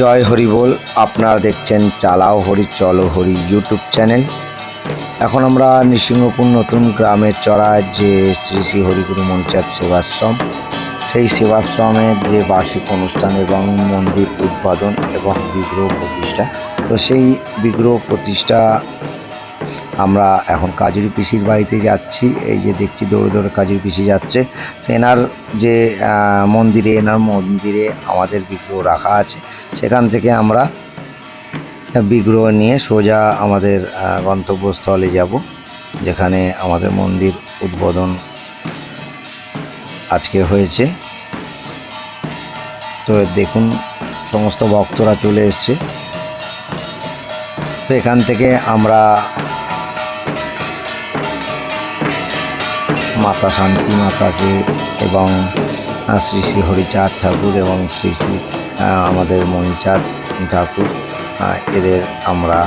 জয় হরি বল। আপনারা দেখছেন চালাও হরি, চলো হরি ইউটিউব চ্যানেল এখন আমরা নৃসিংহপুর নতুন গ্রামের চড়ায় যে শ্রী শ্রী হরিগুরু মঞ্চার সেবাশ্রম। সেই সেবাশ্রমের যে বার্ষিক অনুষ্ঠান এবং মন্দির উদ্বোধন এবং বিগ্রহ প্রতিষ্ঠা। তো সেই বিগ্রহ প্রতিষ্ঠা আমরা এখন কাজুরি পিসির বাড়িতে যাচ্ছি। এই যে দেখছি দৌড়ে দৌড়ে কাজুরি পিসি যাচ্ছে। এনার যে মন্দিরে, এনার মন্দিরে আমাদের বিগ্রহ রাখা আছে। সেখান থেকে আমরা বিগ্রহ নিয়ে সোজা আমাদের গন্তব্যস্থলে যাব, যেখানে আমাদের মন্দির উদ্বোধন আজকে হয়েছে। তো দেখুন, সমস্ত ভক্তরা চলে এসছে। তো এখান থেকে আমরা মাতা শান্তি মাতাকে এবং শ্রী শ্রী হরিচাঁদ ঠাকুর এবং শ্রী শ্রী আমাদের মণিচাঁদ ঠাকুর এদের আমরা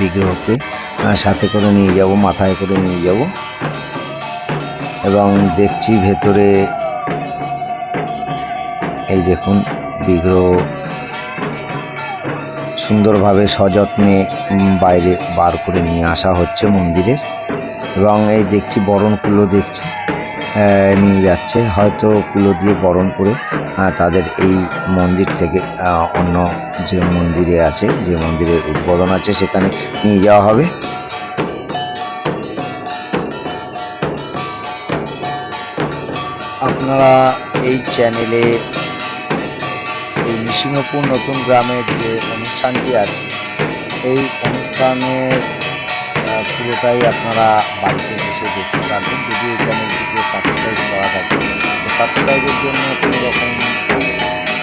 বিগ্রহকে সাথে করে নিয়ে যাব, মাথায় করে নিয়ে যাব। এবং দেখছি ভেতরে, এই দেখুন, বিগ্রহ সুন্দরভাবে সযত্নে বাইরে বার করে নিয়ে আসা হচ্ছে মন্দিরের। এবং এই দেখছি বরণ কুলো দেখছি নিয়ে যাচ্ছে। হয়তো কুলো দিয়ে বরণ করে তাদের এই মন্দির থেকে অন্য যে মন্দিরে আছে, যে মন্দিরের উদ্বোধন আছে, সেখানে নিয়ে যাওয়া হবে। আপনারা এই চ্যানেলে এই নৃসিংহপুর নতুন গ্রামের যে অনুষ্ঠানটি আছে, এই অনুষ্ঠানের পুরোটাই আপনারা বাড়িতে বসে দেখতে পারবেন যদি এই চ্যানেলটিকে সাবস্ক্রাইব করা থাকে সাবস্ক্রাইবের জন্য কোনো রকম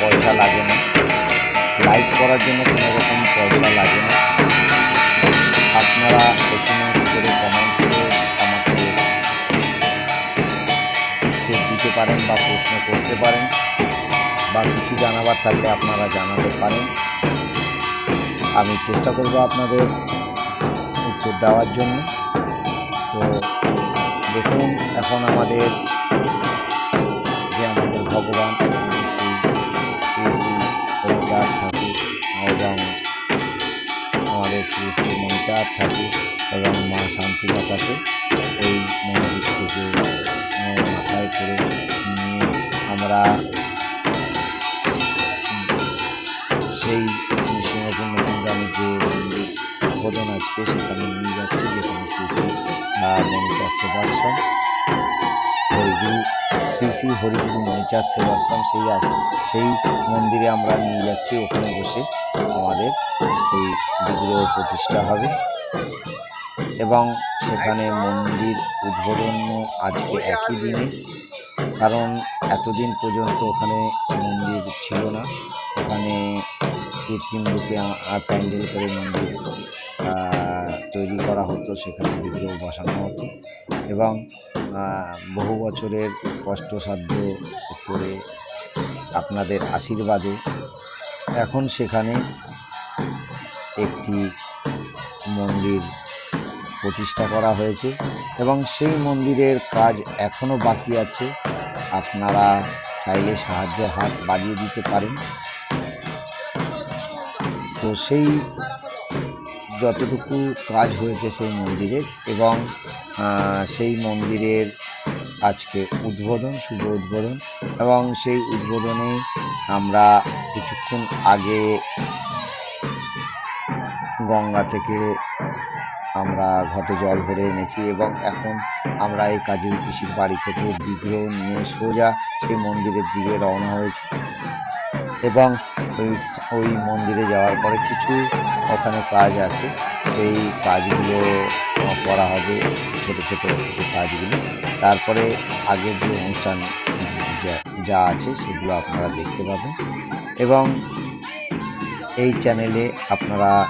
পয়সা লাগে না। লাইক করার জন্য কোনো রকম পয়সা লাগে না। আপনারা এসএমএস করে কমেন্ট করে আমাকে উত্তর দিতে পারেন বা প্রশ্ন করতে পারেন বা কিছু জানাবার থাকলে আপনারা জানাতে পারেন। আমি চেষ্টা করব আপনাদের উত্তর দেওয়ার জন্য। তো দেখুন, এখন আমাদের ভগবান শ্রী শ্রী হরিচাঁদ ঠাকুর এবং আমাদের শ্রী শ্রী মণিচাঁদ ঠাকুর এবং মা শান্তি মাতাকে এই মন্দির থেকে মাথায় করে আমরা সেই নৃসিংহপুর নতুন গ্রামের যে মন্দির উদ্বোধন আজকে সেখানে নিয়ে যাচ্ছি যেখানে শ্রী শ্রী আহ, মণিচাঁদ সেবাশ্রম। হরিগুরু মণিচাঁদ সেবাশ্রম, সেই সেই মন্দিরে আমরা নিয়ে যাচ্ছি। ওখানে বসে আমাদের এই বিগ্রহ প্রতিষ্ঠা হবে এবং সেখানে মন্দির উদ্বোধন আজকে একই দিনে। কারণ এতদিন পর্যন্ত ওখানে মন্দির ছিল না। ওখানে কৃত্রিম রূপে আর প্যান্ডেল করে মন্দির তৈরি করা হতো সেখানে বিগ্রহ বসানো হতো। এবং বহু বছরের কষ্টসাধ্য করে আপনাদের আশীর্বাদে এখন সেখানে একটি মন্দির প্রতিষ্ঠা করা হয়েছে এবং সেই মন্দিরের কাজ এখনও বাকি আছে। আপনারা চাইলে সাহায্যের হাত বাড়িয়ে দিতে পারেন। তো সেই যতটুকু কাজ হয়েছে সেই মন্দিরের এবং সেই মন্দিরের আজকে উদ্বোধন, শুভ উদ্বোধন এবং সেই উদ্বোধনে আমরা কিছুক্ষণ আগে গঙ্গা থেকে আমরা ঘটে জল ভরে এনেছি এবং এখন আমরা এই কাজের পিসির বাড়ি থেকে বিগ্রহ নিয়ে সোজা সেই মন্দিরের দিকে রওনা হয়েছি এবং ওই ওই মন্দিরে যাওয়ার পরে কিছু ওখানে কাজ আছে। সেই কাজগুলো করা হবে, ছোটো ছোটো কাজগুলো। তারপরে আগের যে অনুষ্ঠান যা- যা আছে সেগুলো আপনারা দেখতে পাবেন। এবং এই চ্যানেলে আপনারা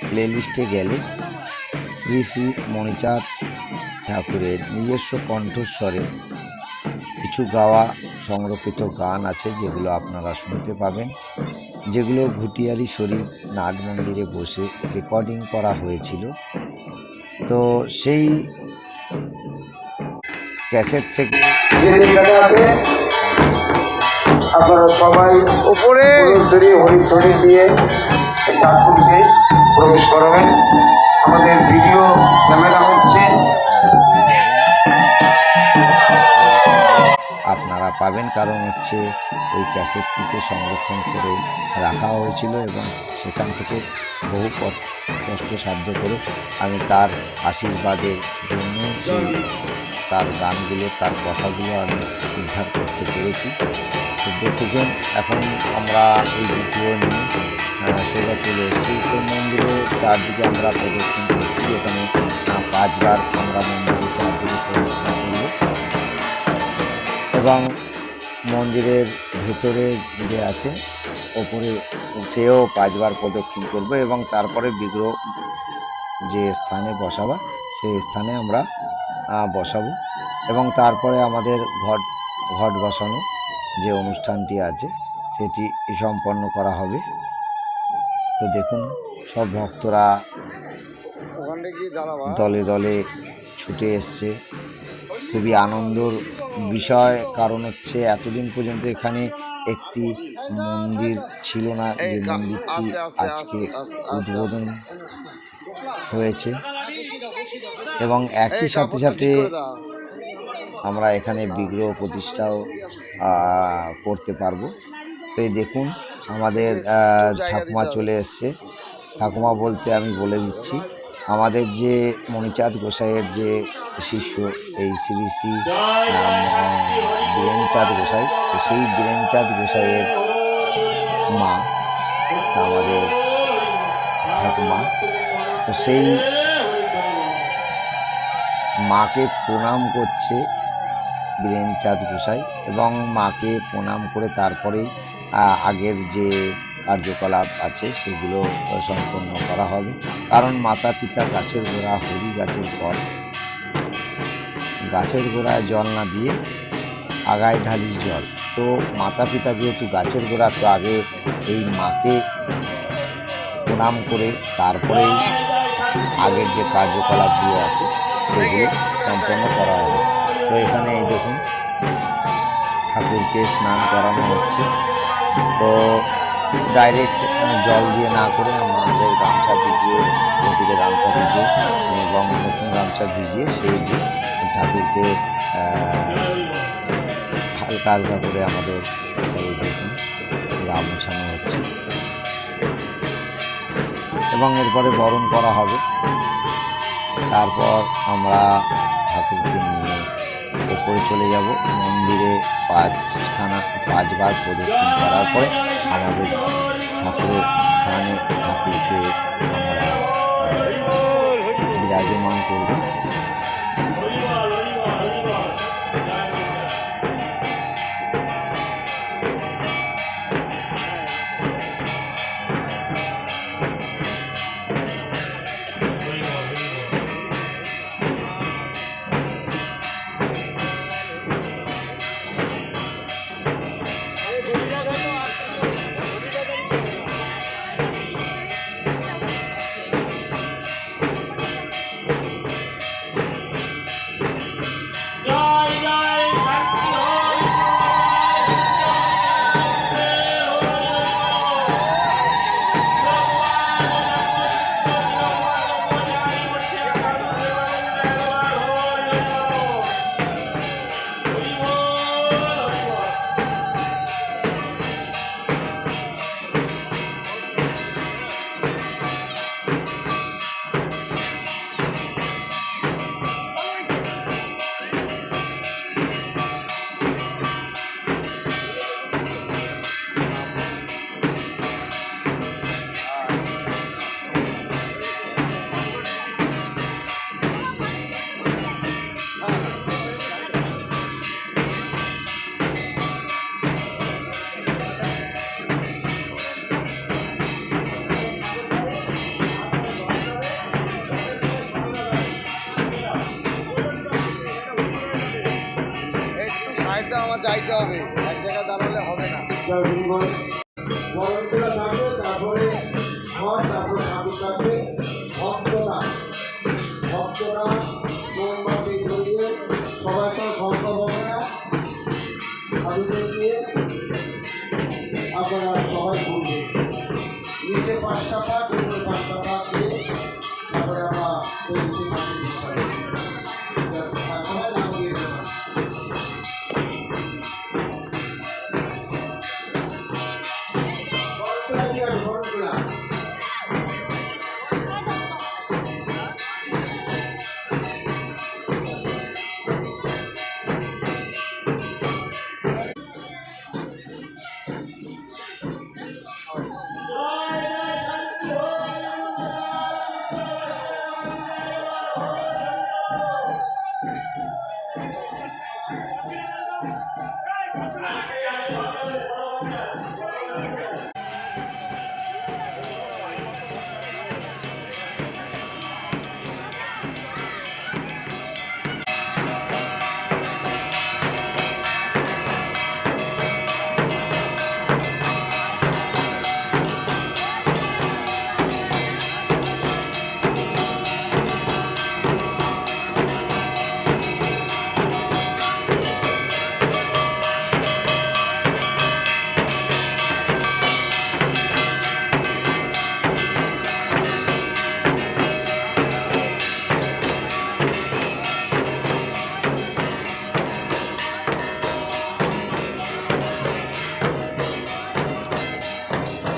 প্লেলিস্টে গেলে শ্রী শ্রী মণিচাঁদ ঠাকুরের নিজস্ব কণ্ঠস্বরে কিছু গাওয়া, সংরক্ষিত গান আছে যেগুলো আপনারা শুনতে পাবেন। যেগুলো ঘুটিয়ারি শরীফ নাট মন্দিরে বসে রেকর্ডিং করা হয়েছিল। তো সেই ক্যাসেট থেকে যে যেখানে আছে আপনারা সবাই উপরে হরিধ্বনি দিয়ে প্রবেশ করাবেন। আমাদের ভিডিও ক্যামেরা পাবেন কারণ হচ্ছে ওই ক্যাসেটটিকে সংরক্ষণ করে রাখা হয়েছিল এবং সেখান থেকে বহু কষ্ট সাধ্য করে আমি তার আশীর্বাদের জন্য তার গানগুলো, তার কথাগুলো আমি উদ্ধার করতে পেরেছি। দেখেছেন এখন আমরা এই দ্বিতীয় নিয়ে সোজা চলে এসেছি। সেই মন্দিরে চারদিকে আমরা প্রদর্শন করছি। এখানে পাঁচবার আমরা মন্দিরে চারদিকে প্রদর্শন করব। এবং মন্দিরের ভেতরে যে আছে ওপরে উঠেও পাঁচবার প্রদক্ষিণ করব এবং তারপরে বিগ্রহ যে স্থানে বসাবা সেই স্থানে আমরা বসাবো। এবং তারপরে আমাদের ঘট ঘট বসানো যে অনুষ্ঠানটি আছে সেটি সম্পন্ন করা হবে। তো দেখুন সব ভক্তরা দলে দলে ছুটে এসছে। খুবই আনন্দর বিষয়। কারণ হচ্ছে এতদিন পর্যন্ত এখানে একটি মন্দির ছিল না যে মন্দিরটি আজকে উদ্বোধন হয়েছে। এবং একই সাথে সাথে আমরা এখানে বিগ্রহ প্রতিষ্ঠাও করতে পারব। তো এই দেখুন আমাদের ঠাকুমা চলে এসছে। ঠাকুমা বলতে আমি বলে দিচ্ছি আমাদের যে মণিচাঁদ গোসাইয়ের যে শিষ্য, এই শ্রী শ্রী বীরেনচাঁদ গোসাই সেই বীরেনচাঁদ গোসাইয়ের মা, আমাদের ঠাকুমা, তো সেই মাকে প্রণাম করছে বীরেনচাঁদ গোসাই এবং মাকে প্রণাম করে তারপরেই আগের যে কার্যকলাপ আছে, সেগুলো সম্পন্ন করা হবে। কারণ মাতা পিতা গাছের গোড়া, হরি গাছের পর গাছের গোড়ায় জল না দিয়ে আগায় ঢালিস জল। তো মাতা পিতা যেহেতু গাছের গোড়া, তো আগে এই মাকে প্রণাম করে তারপরেই আগের যে কার্যকলাপগুলো আছে, সেগুলো সম্পন্ন করা হবে। তো এখানে এই দেখুন, ঠাকুরকে স্নান করানো হচ্ছে। তো ডাইরেক্ট জল দিয়ে না করে আমাদের গামছা ভিজিয়ে নদীতে গামছা ভিজিয়ে এবং নতুন গামছা ভিজিয়ে সেই ঠাকুরকে হালকা হালকা করে আমাদের এই দেখুন গা মোছানো হচ্ছে। এবং এরপরে বরণ করা হবে। তারপর আমরা ঠাকুরকে নিয়ে ওপরে চলে যাব। মন্দিরে পাঁচখানা, পাঁচবার প্রদক্ষিণ করার পরে আমাদের ঠাকুরের স্থানে ঠাকুরকে আমরা বিরাজমান করব পাঁচটা পাক উপরে পাঁচটা পাক।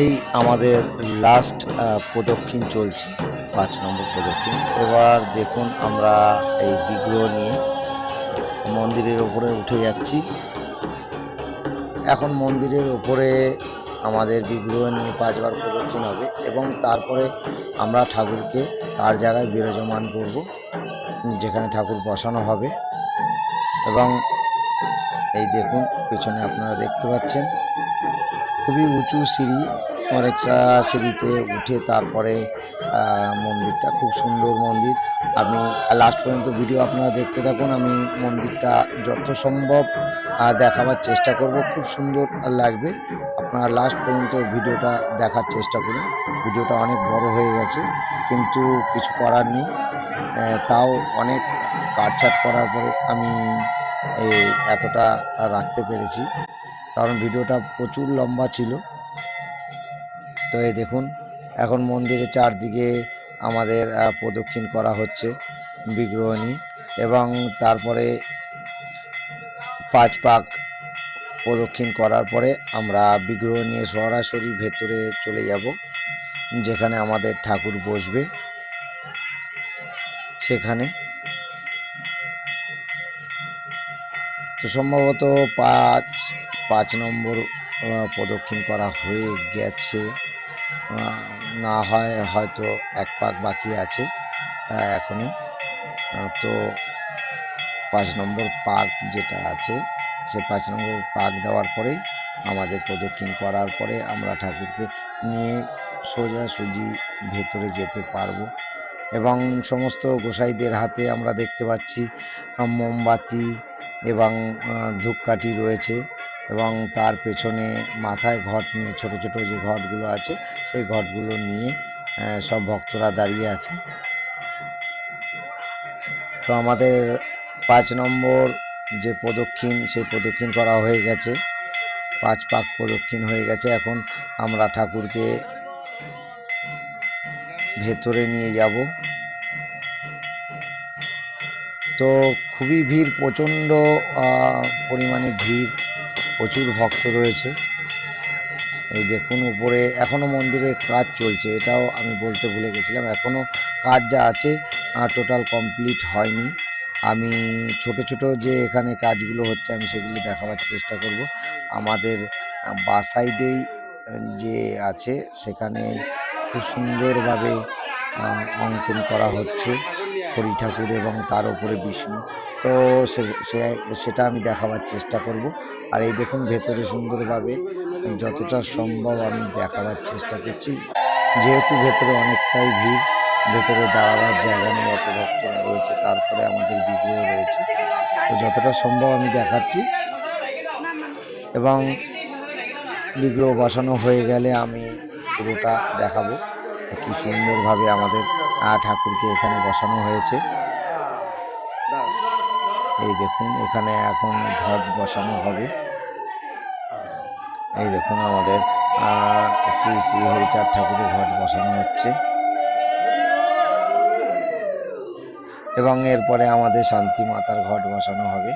এই আমাদের লাস্ট প্রদক্ষিণ চলছে, পাঁচ নম্বর প্রদক্ষিণ। এবার দেখুন আমরা এই বিগ্রহ নিয়ে মন্দিরের ওপরে উঠে যাচ্ছি। এখন মন্দিরের ওপরে আমাদের বিগ্রহ নিয়ে পাঁচবার প্রদক্ষিণ হবে এবং তারপরে আমরা ঠাকুরকে তার জায়গায় বিরাজমান করব, যেখানে ঠাকুর বসানো হবে। এবং এই দেখুন, পেছনে আপনারা দেখতে পাচ্ছেন, খুবই উঁচু সিঁড়ি অনেকটা সিঁড়িতে উঠে তারপরে মন্দিরটা খুব সুন্দর মন্দির। আমি লাস্ট পর্যন্ত ভিডিও আপনারা দেখতে থাকুন, আমি মন্দিরটা যত সম্ভব দেখাবার চেষ্টা করব, খুব সুন্দর লাগবে। আপনারা লাস্ট পর্যন্ত ভিডিওটা দেখার চেষ্টা করুন। ভিডিওটা অনেক বড় হয়ে গেছে, কিন্তু কিছু করার নেই। তাও অনেক কাটছাট করার পরে আমি এই এতটা রাখতে পেরেছি। কারণ ভিডিওটা প্রচুর লম্বা ছিল। তো এই দেখুন, এখন মন্দিরের চারদিকে আমাদের প্রদক্ষিণ করা হচ্ছে বিগ্রহ নিয়ে এবং তারপরে পাঁচ পাক প্রদক্ষিণ করার পরে আমরা বিগ্রহ নিয়ে সরাসরি ভেতরে চলে যাব, যেখানে আমাদের ঠাকুর বসবে। সেখানে তো সম্ভবত পাঁচ পাঁচ নম্বর প্রদক্ষিণ করা হয়ে গেছে। না হয় হয়তো এক পাক বাকি আছে আহ, এখনও তো পাঁচ নম্বর পাক যেটা আছে সে পাঁচ নম্বর পাক দেওয়ার পরেই আমাদের প্রদক্ষিণ করার পরে আমরা ঠাকুরকে নিয়ে সোজাসুজি ভেতরে যেতে পারব। এবং সমস্ত গোসাইদের হাতে আমরা দেখতে পাচ্ছি মোমবাতি এবং ধূপকাঠি রয়েছে। এবং তার পেছনে মাথায় ঘট নিয়ে ছোট ছোট যে ঘটগুলো আছে, সেই ঘটগুলো নিয়ে সব ভক্তরা দাঁড়িয়ে আছে। তো আমাদের পাঁচ নম্বর যে প্রদক্ষিণ, সেই প্রদক্ষিণ করা হয়ে গেছে। পাঁচ পাক প্রদক্ষিণ হয়ে গেছে। এখন আমরা ঠাকুরকে ভেতরে নিয়ে যাব। তো খুবই ভিড়, প্রচণ্ড পরিমাণে ভিড়। প্রচুর ভক্ত রয়েছে। এই দেখুন উপরে এখনও মন্দিরের কাজ চলছে এটাও আমি বলতে ভুলে গেছিলাম। এখনও কাজ যা আছে টোটাল কমপ্লিট হয়নি। আমি ছোট ছোট যে এখানে কাজগুলো হচ্ছে আমি সেগুলো দেখাবার চেষ্টা করব। আমাদের আহ, বা সাইডেই যে আছে সেখানে খুব সুন্দরভাবে অঙ্কন করা হচ্ছে হরি ঠাকুর এবং তার উপরে বিষ্ণু। তো সেটা আমি দেখাবার চেষ্টা করব। আর এই দেখুন ভেতরে সুন্দরভাবে যতটা সম্ভব আমি দেখাবার চেষ্টা করছি। যেহেতু ভেতরে অনেকটাই ভিড়, ভেতরে দাঁড়াবার জায়গা নেই, এত ভক্তরা রয়েছে, তারপরে আমাদের বিগ্রহ রয়েছে। তো যতটা সম্ভব আমি দেখাচ্ছি। এবং বিগ্রহ বসানো হয়ে গেলে আমি পুরোটা দেখাবো। কি সুন্দরভাবে আমাদের ঠাকুরকে এখানে বসানো হয়েছে। এই দেখুন, এখানে এখন ঘট বসানো হবে। এই দেখুন আমাদের শ্রী শ্রী হরিচার ঠাকুরের ঘট বসানো হচ্ছে। এবং এরপরে আমাদের শান্তি মাতার ঘট বসানো হবে।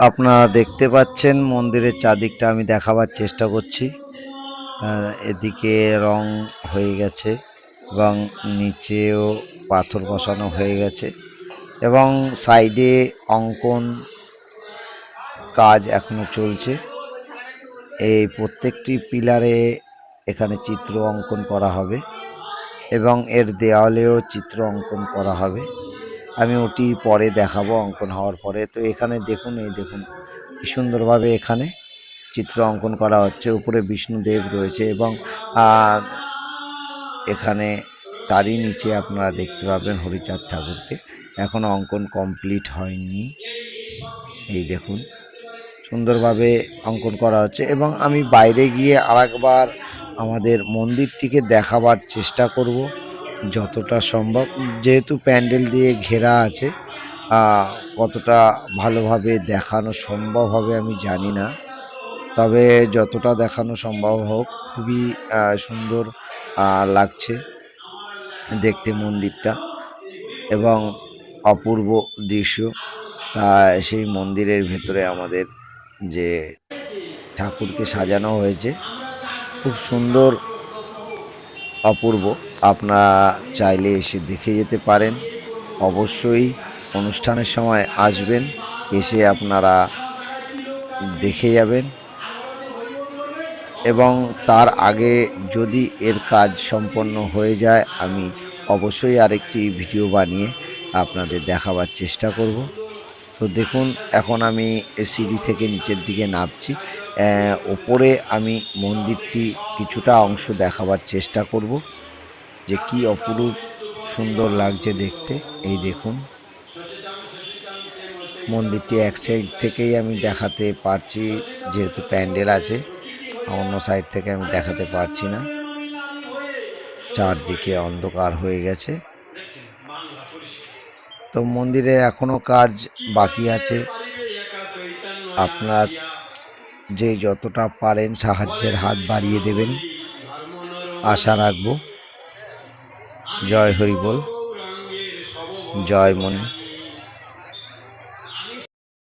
আপনারা দেখতে পাচ্ছেন মন্দিরের চারদিকটা আমি দেখাবার চেষ্টা করছি। এদিকে রং হয়ে গেছে এবং নিচেও পাথর বসানো হয়ে গেছে এবং সাইডে অঙ্কন কাজ এখনও চলছে। এই প্রত্যেকটি পিলারে এখানে চিত্র অঙ্কন করা হবে এবং এর দেওয়ালেও চিত্র অঙ্কন করা হবে। আমি ওটি পরে দেখাবো, অঙ্কন হওয়ার পরে। তো এখানে দেখুন, এই দেখুন, কি সুন্দরভাবে এখানে চিত্র অঙ্কন করা হচ্ছে। উপরে বিষ্ণুদেব রয়েছে এবং এখানে তারই নিচে আপনারা দেখতে পাবেন হরিচাঁদ ঠাকুরকে। এখনও অঙ্কন কমপ্লিট হয়নি। এই দেখুন, সুন্দরভাবে অঙ্কন করা হচ্ছে এবং আমি বাইরে গিয়ে আরেকবার আমাদের মন্দিরটিকে দেখাবার চেষ্টা করব। যতটা সম্ভব, যেহেতু প্যান্ডেল দিয়ে ঘেরা আছে কতটা ভালোভাবে দেখানো সম্ভব হবে আমি জানি না। তবে যতটা দেখানো সম্ভব হোক, খুবই সুন্দর লাগছে দেখতে মন্দিরটা এবং অপূর্ব দৃশ্য। তা সেই মন্দিরের ভেতরে আমাদের যে ঠাকুরকে সাজানো হয়েছে, খুব সুন্দর, অপূর্ব। আপনারা চাইলে এসে দেখে যেতে পারেন। অবশ্যই অনুষ্ঠানের সময় আসবেন, এসে আপনারা দেখে যাবেন। এবং তার আগে যদি এর কাজ সম্পন্ন হয়ে যায়, আমি অবশ্যই আরেকটি ভিডিও বানিয়ে আপনাদের দেখাবার চেষ্টা করব। তো দেখুন, এখন আমি সিঁড়ি থেকে নিচের দিকে নামছি। ওপরে আমি মন্দিরটি কিছুটা অংশ দেখাবার চেষ্টা করব। যে কি অপরূপ সুন্দর লাগছে দেখতে। এই দেখুন। মন্দিরটি এক সাইড থেকেই আমি দেখাতে পারছি, যেহেতু প্যান্ডেল আছে অন্য সাইড থেকে আমি দেখাতে পারছি না। চারদিকে অন্ধকার হয়ে গেছে। তো মন্দিরে এখনও কাজ বাকি আছে। আপনার যে যতটা পারেন সাহায্যের হাত বাড়িয়ে দেবেন। আশা রাখব। জয় হরি বল জয়মণি